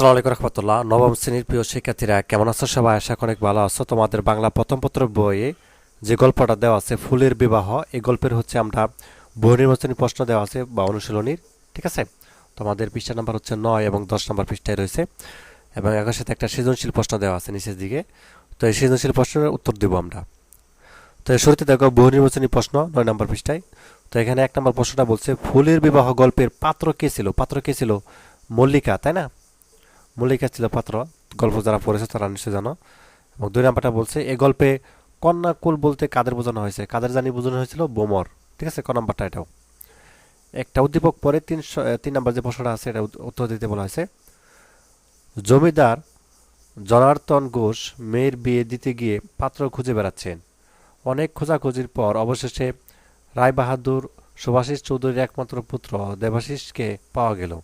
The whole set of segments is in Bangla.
আসসালামু আলাইকুম রহমতুল্লাহ। নবম শ্রেণির প্রিয় শিক্ষার্থীরা, কেমন আছো সবাই? আশা অনেক ভালো আছো। তোমাদের বাংলা প্রথম পত্র বইয়ে যে গল্পটা দেওয়া আছে, ফুলের বিবাহ, এই গল্পের হচ্ছে আমরা বহু নির্বাচনী প্রশ্ন দেওয়া আছে বা অনুশীলনীর, ঠিক আছে? তোমাদের পৃষ্ঠা নাম্বার হচ্ছে নয় এবং দশ নম্বর পৃষ্ঠায় রয়েছে। এবং একর সাথে একটা সৃজনশীল প্রশ্ন দেওয়া আছে নিচের দিকে। তো এই সৃজনশীল প্রশ্নের উত্তর দেবো আমরা। তো শুরুতে দেখো, বহু নির্বাচনী প্রশ্ন, নয় নম্বর পৃষ্ঠায়। তো এখানে এক নম্বর প্রশ্নটা বলছে, ফুলের বিবাহ গল্পের পাত্র কে ছিল? পাত্র কে ছিল? মল্লিকা, তাই না? মল্লিকা ছিল পাত্র। গল্প যারা পড়েছে তারা নিশ্চয় জানো। এবং দুই নাম্বারটা বলছে এই গল্পে কন্যা কুল বলতে কাদের বোঝানো হয়েছে? কাদের জানি বোঝানো হয়েছিল বোমর। ঠিক আছে, ক নাম্বারটা এটাও। একটা উদ্দীপক পরে তিনশো তিন নাম্বার যে প্রশ্নটা আছে এটা উত্তর দিতে বলা হয়েছে। জমিদার জনার্দন ঘোষ মেয়ের বিয়ে দিতে গিয়ে পাত্র খুঁজে বেড়াচ্ছেন। অনেক খোঁজাখুঁজির পর অবশেষে রায়বাহাদুর সুভাষিস চৌধুরীর একমাত্র পুত্র দেবাশিসকে পাওয়া গেল।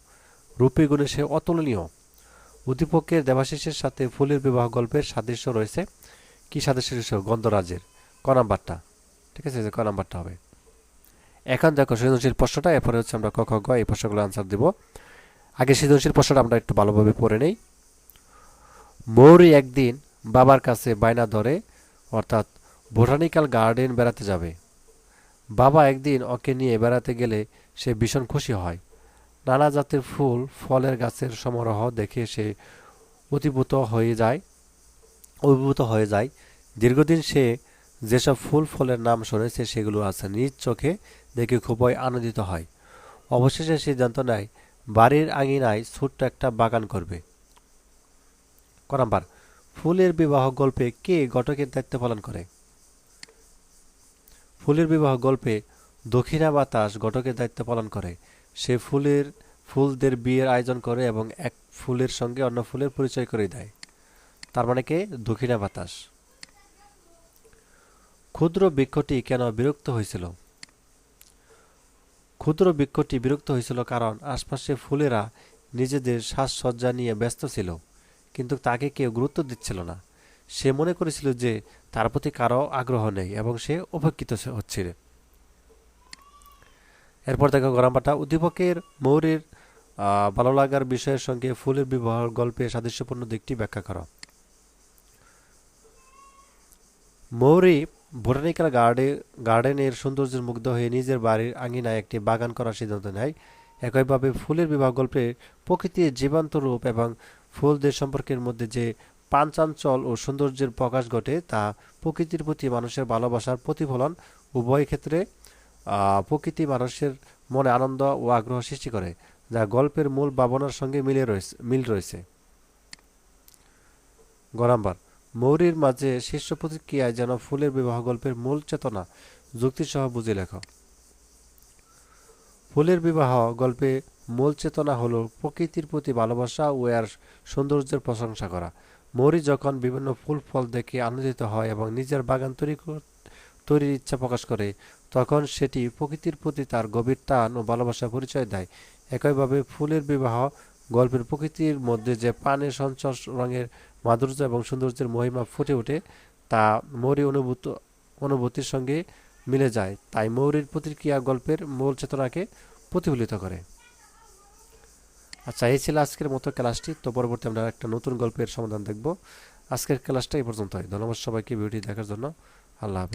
রূপী গুণে সে অতুলনীয়। উদ্দীপকের দেবাশিসের সাথে ফুলের বিবাহ গল্পের সাদৃশ্য রয়েছে। কি সাদৃশ্য গন্ধরাজের। ক নাম্বারটা? ঠিক আছে ক নাম্বারটা হবে। এখন দেখো সৃজনশীল প্রশ্নটা, এরপরে হচ্ছে আমরা ক গ, এই প্রশ্নগুলো আনসার দিব। আগে সৃজনশীল প্রশ্নটা আমরা একটু ভালোভাবে পড়ে নেই। মৌরি একদিন বাবার কাছে বায়না ধরে, অর্থাৎ বোটানিক্যাল গার্ডেন বেড়াতে যাবে। বাবা একদিন ওকে নিয়ে বেড়াতে গেলে সে ভীষণ খুশি হয়। নানা জাতের ফুল ফলের গাছের সমারোহ দেখে সে অতিভূত হয়ে যায়, অভিভূত হয়ে যায়। দীর্ঘদিন সে যেসব ফুল ফলের নাম শুনেছে, সেগুলো আছে নিজ চোখে দেখে খুবই আনন্দিত হয়। অবশেষে সিদ্ধান্ত নেয়, বাড়ির আঙিনায় ছোট্ট একটা বাগান করবে। ক ফুলের বিবাহ গল্পে কে ঘটকের দায়িত্ব পালন করে? ফুলের বিবাহ গল্পে দক্ষিণা বাতাস ঘটকের দায়িত্ব পালন করে। সে ফুলের, ফুলদের বিয়ের আয়োজন করে এবং এক ফুলের সঙ্গে অন্য ফুলের পরিচয় করে দেয়। তার মানে কে? দক্ষিণা বাতাস ক্ষুদ্র বৃক্ষটি কেন বিরক্ত হয়েছিল? ক্ষুদ্র বৃক্ষটি বিরক্ত হয়েছিল কারণ আশপাশে ফুলেরা নিজেদের সাজসজ্জা নিয়ে ব্যস্ত ছিল, কিন্তু তাকে কেউ গুরুত্ব দিচ্ছিল না। সে মনে করেছিল যে তার প্রতি কারও আগ্রহ নেই এবং সে উপেক্ষিত হচ্ছিল। এরপর দেখো গরমপাটা উদ্দীপকের মৌরির ভালো লাগার বিষয়ের সঙ্গে ফুলের বিবাহ গল্পের সাদৃশ্যপূর্ণ দিকটি ব্যাখ্যা করো। মৌরি বোটানিক্যাল গার্ডে, গার্ডেনের সৌন্দর্যের মুগ্ধ হয়ে নিজের বাড়ির আঙিনায় একটি বাগান করার সিদ্ধান্ত নেয়। একইভাবে ফুলের বিবাহ গল্পে প্রকৃতির জীবন্ত রূপ এবং ফুলদের সম্পর্কের মধ্যে যে পাঞ্চাঞ্চল ও সৌন্দর্যের প্রকাশ ঘটে তা প্রকৃতির প্রতি মানুষের ভালোবাসার প্রতিফলন উভয় ক্ষেত্রে প্রকৃতি মানুষের মনে আনন্দ ও আগ্রহ সৃষ্টি করে, যা গল্পের মূল ভাবনার সঙ্গে মিলে রয়েছে, মিল রয়েছে। গরাম্বার মৌরির মাঝে শীর্ষ প্রতিক্রিয়ায় যেন ফুলের বিবাহ গল্পের মূল চেতনা যুক্তিসহ বুঝে লেখো। ফুলের বিবাহ গল্পে মূল চেতনা হলো প্রকৃতির প্রতি ভালোবাসা ও এর সৌন্দর্যের প্রশংসা করা। মৌরি যখন বিভিন্ন ফুল ফল দেখে আনন্দিত হয় এবং নিজের বাগান তৈরি তৈরির ইচ্ছা প্রকাশ করে, তখন সেটি প্রকৃতির প্রতি তার গভীর টান ও ভালোবাসা পরিচয় দেয়। একইভাবে ফুলের বিবাহ গল্পের প্রকৃতির মধ্যে যে পানের সঞ্চর রঙের মাধুর্য এবং সৌন্দর্যের মহিমা ফুটে ওঠে, তা মৌরি অনুভূত, অনুভূতির সঙ্গে মিলে যায়। তাই মৌরির প্রতিক্রিয়া গল্পের মূল চেতনাকে প্রতিফলিত করে। আচ্ছা এই ছিল আজকের মতো ক্লাসটি। তো পরবর্তী আমরা একটা নতুন গল্পের সমাধান দেখব। আজকের ক্লাসটা এই পর্যন্তই। ধন্যবাদ সবাইকে ভিডিওটি দেখার জন্য। আল্লাহ হাফেজ।